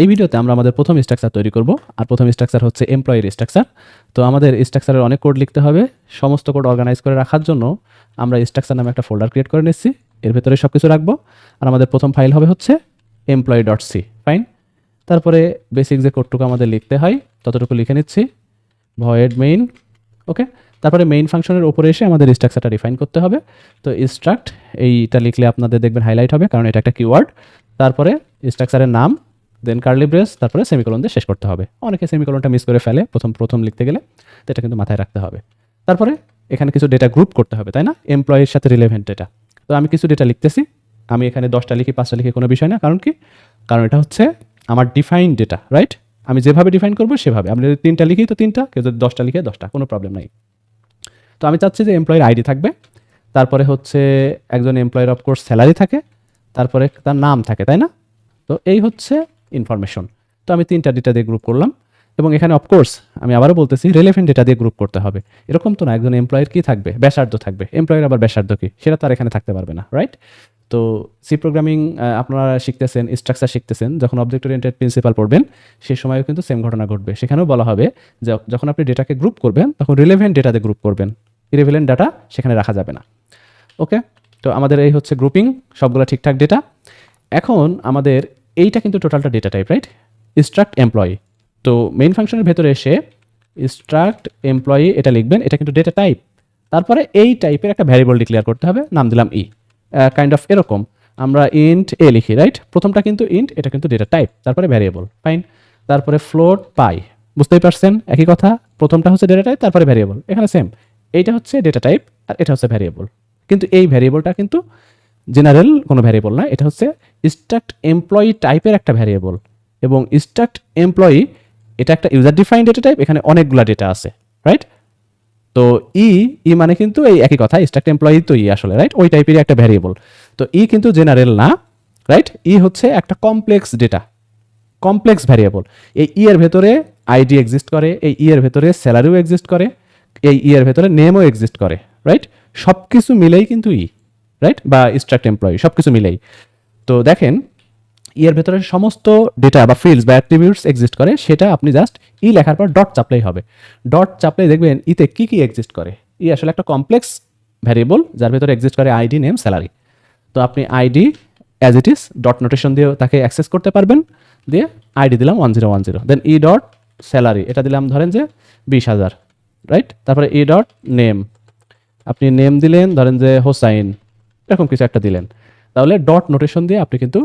এই ভিডিওতে আমরা আমাদের প্রথম স্ট্রাকচার তৈরি করব, আর প্রথম স্ট্রাকচার হচ্ছে এমপ্লয়ের স্ট্রাকচার তো আমাদের স্ট্রাকচারের অনেক কোড লিখতে হবে, সমস্ত কোড অর্গানাইজ করে রাখার জন্য আমরা স্ট্রাকচার নামে একটা ফোল্ডার ক্রিয়েট করে নিচ্ছি, এর ভেতরে সব কিছু রাখব, আর আমাদের প্রথম ফাইল হবে হচ্ছে এমপ্লয় ডট সি ফাইন তারপরে বেসিক যে কোডটুকু আমাদের লিখতে হয়, ততটুকু লিখে নিচ্ছি ভয়েড মেইন ওকে তারপরে মেইন ফাংশনের উপরে এসে আমাদের স্ট্রাকচারটা ডিফাইন করতে হবে। তো স্ট্রাক্ট এইটা লিখলে আপনাদের দেখবেন হাইলাইট হবে, কারণ এটা একটা কিওয়ার্ড তারপরে স্ট্রাকচারের নাম দেন কার্লি ব্রেস তারপরে সেমিকলন দিয়ে শেষ করতে হবে। অনেকে সেমিকলনটা মিস করে ফেলে প্রথম প্রথম লিখতে গেলে, তো এটা কিন্তু মাথায় রাখতে হবে। তারপরে এখানে কিছু ডেটা গ্রুপ করতে হবে, তাই না? এমপ্লয়ের সাথে রিলেভেন্ট ডেটা তো আমি কিছু ডেটা লিখতেছি। আমি এখানে দশটা লিখি, পাঁচটা লিখি কোনো বিষয় না। কারণ কি? কারণ এটা হচ্ছে আমার ডিফাইন ডেটা রাইট আমি যেভাবে ডিফাইন করব, সেভাবে। আমি যদি তিনটা লিখি, তো তিনটা। কেউ যদি দশটা লিখে, দশটা। কোনো প্রবলেম নাই। তো আমি চাচ্ছি যে এমপ্লয়ের আইডি থাকবে। তারপরে হচ্ছে একজন এমপ্লয়ের অফকোর্স স্যালারি থাকে। তারপরে তার নাম থাকে, তাই না? তো এই হচ্ছে ইনফরমেশন তো আমি তিনটা ডেটা দিয়ে গ্রুপ করলাম এবং এখানে অফকোর্স আমি আবারও বলতেছি রিলেভেন্ট ডেটা দিয়ে গ্রুপ করতে হবে। এরকম তো না, একজন এমপ্লয়ের কি থাকবে? ব্যাসার্ধ থাকবে। এমপ্লয়ের আবার ব্যাসার্ধ কি? সেটা তার এখানে থাকতে পারবে না রাইট তো সি প্রোগ্রামিং আপনারা শিখতেছেন স্ট্রাকচার শিখতেছেন, যখন অবজেক্ট ওরিয়েন্টেড প্রিন্সিপাল পড়বেন সেই সময়ও কিন্তু সেম ঘটনা ঘটবে। সেখানেও বলা হবে, যে যখন আপনি ডেটাকে গ্রুপ করবেন, তখন রিলেভেন্ট ডেটাতে গ্রুপ করবেন। ইরেভেলেন্ট ডাটা সেখানে রাখা যাবে না। ওকে তো আমাদের এই হচ্ছে গ্রুপিং সবগুলো ঠিকঠাক ডেটা এখন আমাদের এইটা কিন্তু টোটালটা data type right struct employee তো মেইন ফাংশনের ভেতরে এসে স্ট্রাক্ট এমপ্লয়ি এটা লিখবেন, এটা কিন্তু ডেটা টাইপ তারপরে এই টাইপের একটা ভ্যারিয়েবল ডিক্লেয়ার করতে হবে, নাম দিলাম ই কাইন্ড অফ এরকম। আমরা ইন্ট এ লিখি রাইট প্রথমটা কিন্তু ইন্ট এটা কিন্তু ডেটা টাইপ তারপরে ভ্যারিয়েবল ফাইন তারপরে ফ্লোট পাই বুঝতেই পারছেন? একই কথা, প্রথমটা হচ্ছে ডেটা টাইপ তারপরে ভ্যারিয়েবল এখানে সেম এইটা হচ্ছে ডেটা টাইপ আর এটা হচ্ছে ভ্যারিয়েবল কিন্তু এই ভ্যারিয়েবলটা কিন্তু জেনারেল কোনো ভ্যারিয়েবল না এটা হচ্ছে স্ট্রাক্ট এমপ্লয়ি টাইপের একটা ভ্যারিয়েবল। এবং স্ট্রাক্ট এমপ্লয়ি এটা একটা ইউজার ডিফাইন ডেটা টাইপ এখানে অনেকগুলো ডেটা আছে রাইট তো ই ই মানে কিন্তু এই একই কথা স্ট্রাক্ট এমপ্লয়ি তো ই আসলে রাইট ওই টাইপেরই একটা ভ্যারিয়েবল। তো ই কিন্তু জেনারেল না রাইট ই হচ্ছে একটা কমপ্লেক্স ডেটা কমপ্লেক্স ভ্যারিয়েবল। এই ই এর ভেতরে আইডি এক্সিস্ট করে, এই ই এর ভেতরে স্যালারিও এক্সিস্ট করে, এই ই এর ভেতরে নেমও এক্সিস্ট করে রাইট সব কিছু মিলেই কিন্তু ই রাইট বা স্ট্রাক্ট এমপ্লয়ি সব কিছু মিলেই। তো দেখেন ইয়ের ভেতরে সমস্ত ডেটা বা ফিল্ডস বা অ্যাট্রিবিউটস এক্সিস্ট করে, সেটা আপনি জাস্ট ই লেখার পর ডট চাপলেই হবে। ডট চাপলেই দেখবেন ইতে কি কি এক্সিস্ট করে? ই আসলে একটা কমপ্লেক্স ভ্যারিয়েবল যার ভেতরে এক্সিস্ট করে আইডি নেম স্যালারি তো আপনি ID as it is dot notation দিয়েও তাকে অ্যাক্সেস করতে পারবেন। দিয়ে আইডি দিলাম one zero one zero then E dot salary এটা দিলাম ধরেন যে বিশ হাজার রাইট তারপরে ই ডট নেম আপনি নেম দিলেন, ধরেন যে হোসাইন। এরকম কিছু একটা দিলেন। তাহলে ডট নোটেশন দিয়ে আপনি কিন্তু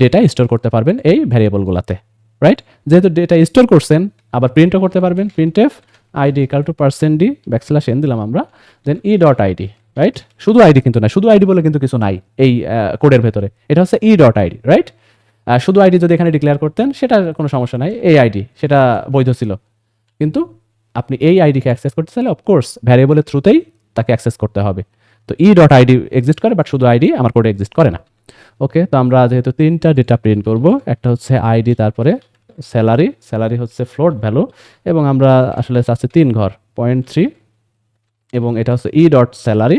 ডেটা স্টোর করতে পারবেন এই ভ্যারিয়েবলগুলোতে রাইট যেহেতু ডেটা স্টোর করছেন, আবার প্রিন্টও করতে পারবেন print F ID equal to percent D backslash N দিলাম আমরা then E dot ID right শুধু আইডি কিন্তু না শুধু আইডি বলে কিন্তু কিছু নাই এই কোডের ভেতরে। এটা হচ্ছে ই ডট আইডি রাইট শুধু আইডি যদি এখানে ডিক্লেয়ার করতেন, সেটার কোনো সমস্যা নাই, এই আইডি সেটা বৈধ ছিল। কিন্তু আপনি এই আইডিকে অ্যাক্সেস করতে চাইলে অফকোর্স ভ্যারিয়েবলের থ্রুতেই তাকে অ্যাক্সেস করতে হবে। তো ই ডট আইডি এক্সিস্ট করে বাট শুধু আইডি আমার কোডে এক্সিস্ট করে না। ওকে তো আমরা যেহেতু তিনটা ডেটা প্রিন্ট করব, একটা হচ্ছে আইডি তারপরে স্যালারি স্যালারি হচ্ছে ফ্লোট ভ্যালু এবং আমরা আসলে চাচ্ছি তিন ঘর পয়েন্ট থ্রি এবং এটা হচ্ছে ই ডট স্যালারি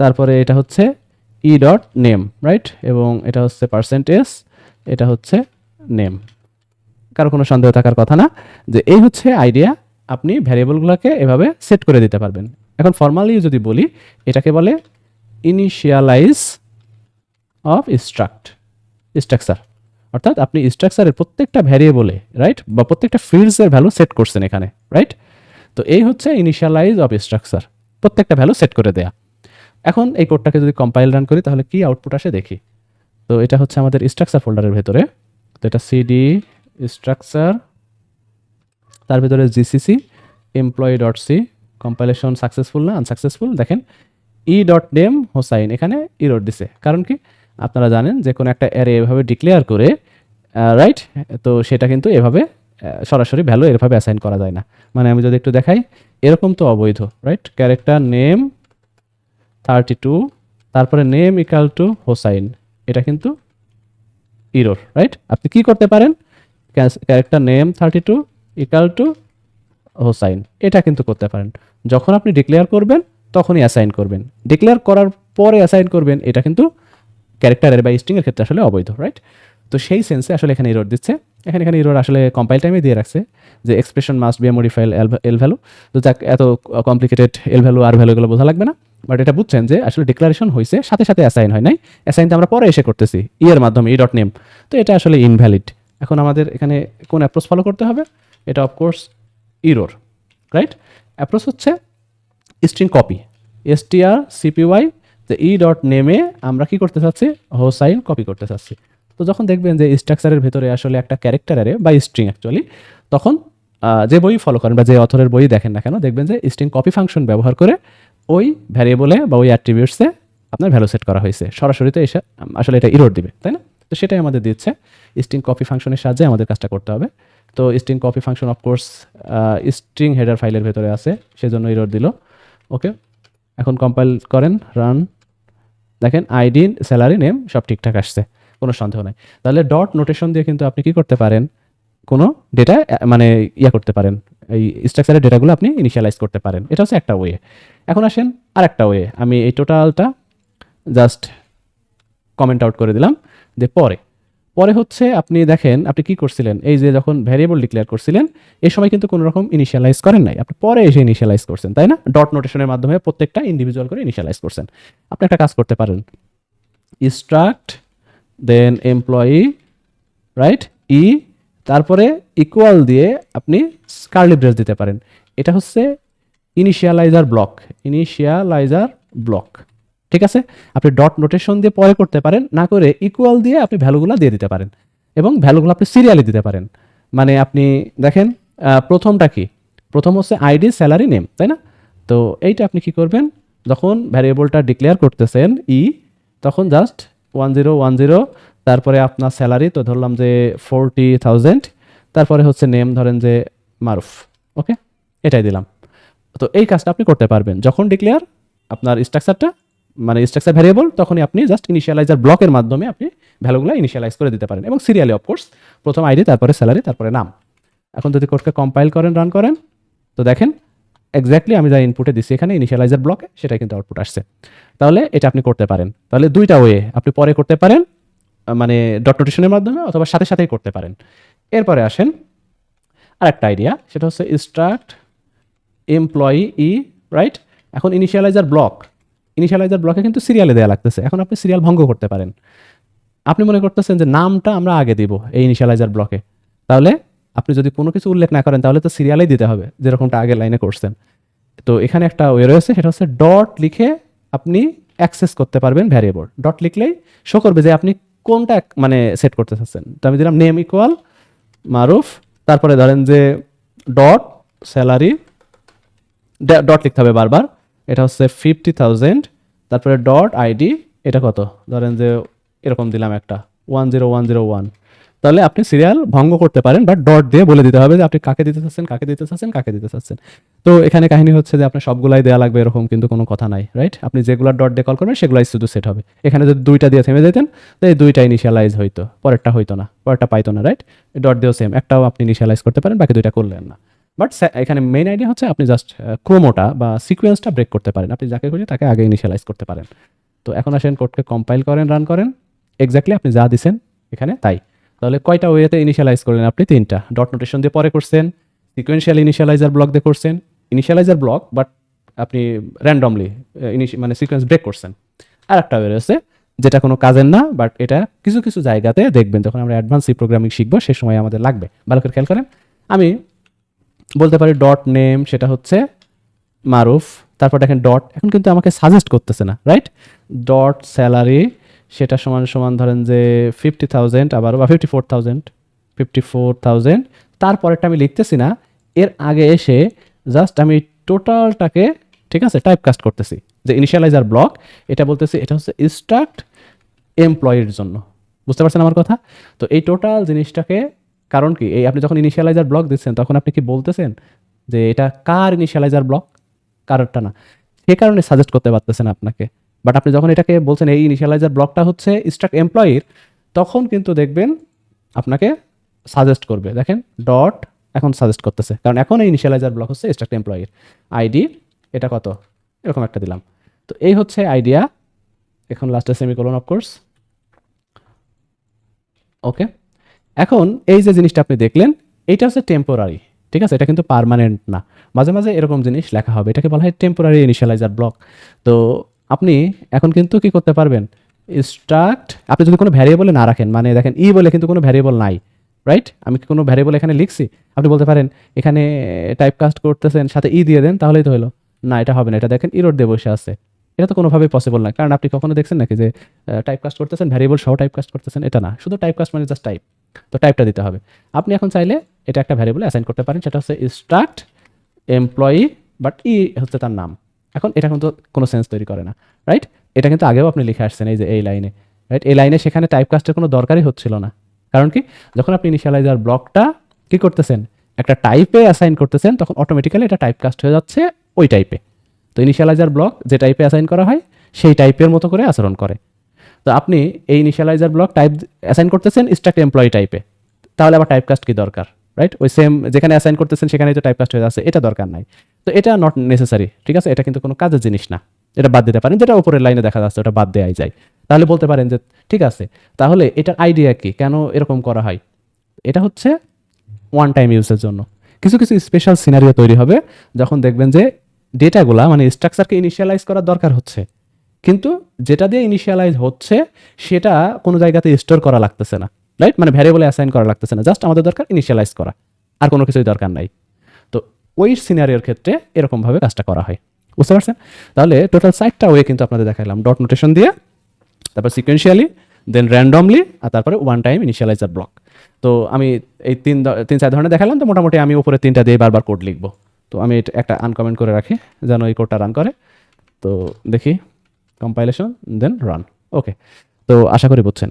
তারপরে এটা হচ্ছে ই ডট নেম রাইট এবং এটা হচ্ছে পার্সেন্টেজ এটা হচ্ছে নেম কারও কোনো সন্দেহ থাকার কথা না, যে এই হচ্ছে আইডিয়া আপনি ভ্যারিয়েবলগুলোকে এভাবে সেট করে দিতে পারবেন। এখন ফর্মালি যদি বলি, এটাকে বলে ইনিশিয়ালাইজ অফ স্ট্রাক্ট স্ট্রাকচার অর্থাৎ আপনি স্ট্রাকচারের প্রত্যেকটা ভ্যারিয়েবলে রাইট বা প্রত্যেকটা ফিল্ডসের ভ্যালু সেট করছেন এখানে রাইট তো এই হচ্ছে ইনিশিয়ালাইজ অফ স্ট্রাকচার প্রত্যেকটা ভ্যালু সেট করে দেয়া। এখন এই কোডটাকে যদি কম্পাইল রান করি, তাহলে কি আউটপুট আসে দেখি। তো এটা হচ্ছে আমাদের স্ট্রাকচার ফোল্ডারের ভেতরে। তো এটা সিডি স্ট্রাকচার তার ভিতরে GCC employee dot C compilation successful না আনসাকসেসফুল দেখেন ই ডট নেম হোসাইন এখানে ইরোড দিছে। কারণ কি? আপনারা জানেন যে কোনো একটা অ্যারে এভাবে ডিক্লেয়ার করে রাইট তো সেটা কিন্তু এভাবে সরাসরি ভ্যালু এভাবে অ্যাসাইন করা যায় না। মানে আমি যদি একটু দেখাই, এরকম তো অবৈধ right character name thirty two তারপরে নেম ইকাল টু হোসাইন এটা কিন্তু ইরোর রাইট আপনি কি করতে পারেন? Character name thirty two equal to Hossain এটা কিন্তু করতে পারেন। যখন আপনি ডিক্লেয়ার করবেন, তখনই অ্যাসাইন করবেন। ডিক্লেয়ার করার পরে অ্যাসাইন করবেন, এটা কিন্তু ক্যারেক্টারের বা স্ট্রিংয়ের ক্ষেত্রে আসলে অবৈধ রাইট তো সেই সেন্সে আসলে এখানে এরর দিচ্ছে। এখানে এখানে ইরোর আসলে কম্পাইল টাইমে দিয়ে রাখছে যে expression must be modifiable L value তো যাক, এত complicated L value R value এগুলো বোঝা লাগবে না। বাট এটা বুঝছেন যে আসলে ডিক্লারেশন হয়েছে সাথে সাথে অ্যাসাইন হয় নাই। অ্যাসাইন তো আমরা পরে এসে করতেছি ই এর মাধ্যমে ই ডট নেম তো এটা আসলে ইনভ্যালিড এখন আমাদের এখানে কোন অ্যাপ্রোচ ফলো করতে হবে? এটা of course error right approach হচ্ছে স্ট্রিং কপি এসটিআর সিপিওয়াই যে ই ডট নেমে আমরা কি করতে চাচ্ছি? হোসাইন কপি করতে চাচ্ছি। তো যখন দেখবেন যে স্ট্রাকচারের ভেতরে আসলে একটা ক্যারেক্টার আরে বা স্ট্রিং অ্যাকচুয়ালি তখন যে বই ফলো করেন বা যে অথরের বই দেখেন না কেন, দেখবেন যে স্ট্রিং কপি ফাংশন ব্যবহার করে ওই ভ্যারিয়েবলে বা ওই অ্যাট্রিবিউটসে আপনার ভ্যালু সেট করা হয়েছে। সরাসরিতে এসে, আসলে এটা ইরোর দিবে, তাই না? তো সেটাই আমাদের দিচ্ছে। স্ট্রিং কপি ফাংশনের সাহায্যে আমাদের কাজটা করতে হবে। তো string copy function of course string header ফাইলের ভেতরে আছে, সেজন্য ইরোর দিল। ওকে এখন কম্পাইল করেন রান দেখেন আইডি স্যালারি নেম সব ঠিকঠাক আসছে, কোনো সন্দেহ নাই। তাহলে ডট নোটেশন দিয়ে কিন্তু আপনি কি করতে পারেন? কোনো ডেটা মানে ইয়া করতে পারেন। এই স্ট্রাকচারের ডেটাগুলো আপনি ইনিশিয়ালাইজ করতে পারেন। এটা হচ্ছে একটা ওয়ে এখন আসেন আর একটা ওয়ে আমি এই টোটালটা জাস্ট কমেন্ট আউট করে দিলাম। যে পরে পরে হচ্ছে আপনি দেখেন, আপনি কি করছিলেন? এই যে যখন ভ্যারিয়েবল ডিক্লেয়ার করছিলেন এই সময় কিন্তু কোনো রকম ইনিশিয়ালাইজ করেন নাই। আপনি পরে এসে ইনিশিয়ালাইজ করছেন, তাই না? ডট নোটেশনের মাধ্যমে প্রত্যেকটা ইন্ডিভিজুয়াল করে ইনিশিয়ালাইজ করছেন। আপনি একটা কাজ করতে পারেন। ইনস্ট্রাক্ট দেন এমপ্লয়ি রাইট ই তারপরে ইকুয়াল দিয়ে আপনি কার্লি ব্রেস দিতে পারেন। এটা হচ্ছে ইনিশিয়ালাইজার ব্লক ইনিশিয়ালাইজার ব্লক ঠিক আছে? আপনি ডট নোটেশন দিয়ে পরে করতে পারেন, না করে ইকুয়াল দিয়ে আপনি ভ্যালুগুলো দিয়ে দিতে পারেন এবং ভ্যালুগুলো আপনি সিরিয়ালি দিতে পারেন। মানে আপনি দেখেন প্রথমটা কি? প্রথম হচ্ছে আইডি স্যালারি নেম তাই না? তো এইটা আপনি কি করবেন? যখন ভ্যারিয়েবলটা ডিক্লেয়ার করতেছেন ই তখন just one zero one zero তারপরে আপনার স্যালারি তো ধরলাম যে ফোরটি থাউজেন্ড তারপরে হচ্ছে নেম ধরেন যে মারুফ ওকে এটাই দিলাম। তো এই কাজটা আপনি করতে পারবেন। যখন ডিক্লেয়ার আপনার স্ট্রাকচারটা মানে স্ট্রাকচার ভ্যারিয়েবল তখনই আপনি জাস্ট ইনিশিয়ালাইজার ব্লকের মাধ্যমে আপনি ভ্যালুগুলো ইনিশিয়ালাইজ করে দিতে পারেন। এবং সিরিয়ালি অফকোর্স প্রথম আইডি তারপরে স্যালারি তারপরে নাম। এখন যদি কোডকে কম্পাইল করেন রান করেন, তো দেখেন এক্স্যাক্টলি আমি যা ইনপুটে দিচ্ছি এখানে ইনিশিয়ালাইজার ব্লকে সেটা কিন্তু আউটপুট আসছে। তাহলে এটা আপনি করতে পারেন। তাহলে দুইটা ওয়ে আপনি পরে করতে পারেন মানে ডট নোটেশনের মাধ্যমে অথবা সাথে সাথেই করতে পারেন। এরপরে আসেন আর একটা আইডিয়া সেটা হচ্ছে স্ট্রাক্ট এমপ্লয়ি ই রাইট এখন ইনিশিয়ালাইজার ব্লক ইনিশিয়ালাইজার ব্লকে কিন্তু সিরিয়ালে দেওয়া লাগতেছে। এখন আপনি সিরিয়াল ভঙ্গ করতে পারেন। আপনি মনে করতেছেন যে নামটা আমরা আগে দিব এই ইনিশিয়ালাইজার ব্লকে তাহলে আপনি যদি কোনো কিছু উল্লেখ না করেন, তাহলে তো সিরিয়ালেই দিতে হবে, যেরকমটা আগের লাইনে করছেন। তো এখানে একটা ওয়ে রয়েছে, সেটা হচ্ছে ডট লিখে আপনি অ্যাক্সেস করতে পারবেন ভ্যারিয়েবল ডট লিখলেই শো করবে যে আপনি কোনটা মানে সেট করতে চাচ্ছেন। তো আমি দিলাম নেম ইকুয়াল মারুফ, তারপরে ধরেন যে ডট স্যালারি ডট লিখতে হবে বারবার। এটা হচ্ছে ফিফটি থাউজেন্ড তারপরে ডট আইডি এটা কত? ধরেন যে এরকম দিলাম একটা one zero one zero one তাহলে আপনি সিরিয়াল ভঙ্গ করতে পারেন বাট ডট দিয়ে বলে দিতে হবে যে আপনি কাকে দিতে চাচ্ছেন, কাকে দিতে চাচ্ছেন, কাকে দিতে চাচ্ছেন। তো এখানে কাহিনী হচ্ছে যে আপনার সবগুলাই দেওয়া লাগবে এরকম কিন্তু কোনো কথা নাই রাইট আপনি যেগুলো ডট দিয়ে কল করবেন, সেগুলাই শুধু সেট হবে। এখানে যদি দুইটা দিয়ে থেমে যেতেন, তো এই দুইটা ইনিশিয়ালাইজ হইতো, পরেরটা হইতো না, পরেরটা পাইতো না রাইট ডট দিয়েও সেম একটাও আপনি ইনিশিয়ালাইজ করতে পারেন, বাকি দুইটা করলেন না। বাট এখানে মেইন আইডিয়া হচ্ছে আপনি জাস্ট ক্রোমোটা বা সিকোয়েন্সটা ব্রেক করতে পারেন। আপনি যাকে খুঁজে তাকে আগে ইনিশিয়ালাইজ করতে পারেন। তো এখন আসেন কোডকে কম্পাইল করেন রান করেন। এক্স্যাক্টলি আপনি যা দিছেন এখানে তাই। তাহলে কয়টা ওয়েতে ইনিশিয়ালাইজ করলেন আপনি? তিনটা। ডট নোটেশন দিয়ে পরে করছেন সিকোয়েন্সিয়াল ইনিশিয়ালাইজার ব্লক দিয়ে করছেন। ইনিশিয়ালাইজার ব্লক বাট আপনি র্যান্ডমলি ইনিশ মানে সিকোয়েন্স ব্রেক করছেন। আর একটা ওয়ে রয়েছে, যেটা কোনো কাজের না বাট এটা কিছু কিছু জায়গাতে দেখবেন। যখন আমরা অ্যাডভান্স সি প্রোগ্রামিং শিখব, সে সময় আমাদের লাগবে। ভালো করে খেয়াল করেন। আমি বলতে পারি ডট নেম সেটা হচ্ছে মারুফ। তারপর দেখেন ডট এখন কিন্তু আমাকে সাজেস্ট করতেছে না রাইট ডট স্যালারি সেটা সমান সমান ধরেন যে ফিফটি থাউজেন্ড আবার বা fifty four thousand fifty four thousand তারপরেরটা আমি লিখতেছি না, এর আগে এসে জাস্ট আমি টোটালটাকে ঠিক আছে টাইপ কাস্ট করতেছি। যে ইনিশিয়ালাইজার ব্লক এটা বলতেছি, এটা হচ্ছে ইনস্ট্রাক্ট এমপ্লয়ির জন্য। বুঝতে পারছেন আমার কথা? তো এই টোটাল জিনিসটাকে কারণ কি? এই আপনি যখন ইনিশিয়ালাইজার ব্লক দিচ্ছেন, তখন আপনি কি বলতেছেন যে এটা কার ইনিশিয়ালাইজার ব্লক কারোরটা না। সে কারণে সাজেস্ট করতে পারতেছেন আপনাকে। বাট আপনি যখন এটাকে বলছেন, এই ইনিশিয়ালাইজার ব্লকটা হচ্ছে স্ট্রাক এমপ্লয়ির তখন কিন্তু দেখবেন আপনাকে সাজেস্ট করবে। দেখেন ডট এখন সাজেস্ট করতেছে। কারণ এখন এই ইনিশিয়ালাইজার ব্লক হচ্ছে স্ট্রাক্ট এমপ্লয়ির আইডি এটা কত? এরকম একটা দিলাম। তো এই হচ্ছে আইডিয়া এখন লাস্টে সেমিকোলন অফকোর্স ওকে এখন এই যে জিনিসটা আপনি দেখলেন, এটা হচ্ছে টেম্পোরারি ঠিক আছে? এটা কিন্তু পার্মানেন্ট না। মাঝে মাঝে এরকম জিনিস লেখা হবে, এটাকে বলা হয় টেম্পোরারি ইনিশিয়ালাইজার ব্লক তো আপনি এখন কিন্তু কি করতে পারবেন? স্ট্রাক্ট আপনি যদি কোনো ভ্যারিয়েবলে না রাখেন মানে দেখেন ই বলে কিন্তু কোনো ভ্যারিয়েবল নাই রাইট আমি কি কোনো ভ্যারিয়েবল এখানে লিখছি? আপনি বলতে পারেন, এখানে টাইপ কাস্ট করতেছেন, সাথে ই দিয়ে দেন, তাহলেই তো হলো। না, এটা হবে না, এটা দেখেন ইরোড দিয়ে বসে আছে। এটা তো কোনোভাবেই পসিবল না। কারণ আপনি কখনো দেখছেন নাকি যে টাইপ কাস্ট করতেছেন ভ্যারিয়েবল সহ টাইপ কাস্ট করতেছেন, এটা না। শুধু টাইপ কাস্ট মানে জাস্ট টাইপ তো টাইপটা দিতে হবে। আপনি এখন চাইলে এটা একটা ভ্যারিয়েবল অ্যাসাইন করতে পারেন, সেটা হচ্ছে স্ট্রাক্ট এমপ্লয়ি বাট ই হচ্ছে তার নাম। এখন এটা কিন্তু কোনো সেন্স তৈরি করে না রাইট এটা কিন্তু আগেও আপনি লিখে আসছেন এই যে এই লাইনে রাইট এই লাইনে সেখানে টাইপ কাস্টের কোনো দরকারই হচ্ছিল না। কারণ কি? যখন আপনি ইনিশিয়ালাইজার ব্লকটা কি করতেছেন? একটা টাইপে অ্যাসাইন করতেছেন, তখন অটোমেটিক্যালি এটা টাইপ কাস্ট হয়ে যাচ্ছে ওই টাইপে তো ইনিশিয়ালাইজার ব্লক যে টাইপে অ্যাসাইন করা হয়, সেই টাইপের মতো করে আচরণ করে। তো আপনি এই ইনিশিয়ালাইজার ব্লক টাইপ অ্যাসাইন করতেছেন স্ট্রাক্ট এমপ্লয়ি টাইপে তাহলে আবার টাইপ কাস্ট কি দরকার রাইট ওই সেম যেখানে অ্যাসাইন করতেছেন সেখানে তো টাইপ কাস্ট হয়ে যাচ্ছে এটা দরকার নাই। তো এটা নট নেসেসারি ঠিক আছে? এটা কিন্তু কোনো কাজের জিনিস না। এটা বাদ দিতে পারেন, যেটা উপরের লাইনে দেখা যাচ্ছে, ওটা বাদ দেওয়াই যায়। তাহলে বলতে পারেন যে, ঠিক আছে, তাহলে এটার আইডিয়া কি? কেন এরকম করা হয়? এটা হচ্ছে ওয়ান টাইম ইউজের জন্য। কিছু কিছু স্পেশাল সিনারিও তৈরি হবে, যখন দেখবেন যে ডেটাগুলা মানে স্ট্রাকচারকে ইনিশিয়ালাইজ করার দরকার হচ্ছে। কিন্তু যেটা দিয়ে ইনিশিয়ালাইজ হচ্ছে, সেটা কোনো জায়গাতে স্টোর করা লাগতেছে না রাইট মানে ভ্যারিয়েবলে অ্যাসাইন করা লাগতেছে না জাস্ট আমাদের দরকার ইনিশিয়ালাইজ করা, আর কোনো কিছুই দরকার নাই। তো ওই সিনারিওর ক্ষেত্রে এরকমভাবে কাজটা করা হয়। বুঝতে পারছেন? তাহলে টোটাল সাইটটা ওয়ে কিন্তু আপনাদের দেখালাম ডট নোটেশন দিয়ে, তারপর সিকোয়েন্সিয়ালি দেন র্যান্ডমলি আর তারপরে ওয়ান টাইম ইনিশিয়ালাইজার ব্লক তো আমি এই তিন তিন চার ধরনের দেখালাম, তো মোটামুটি আমি উপরে তিনটা দিয়ে বারবার কোড লিখব। তো আমি একটা আনকমেন্ট করে রাখি, যেন এই কোডটা রান করে। তো দেখি। কম্পাইলেশন দেন রান ওকে তো আশা করি বুঝছেন।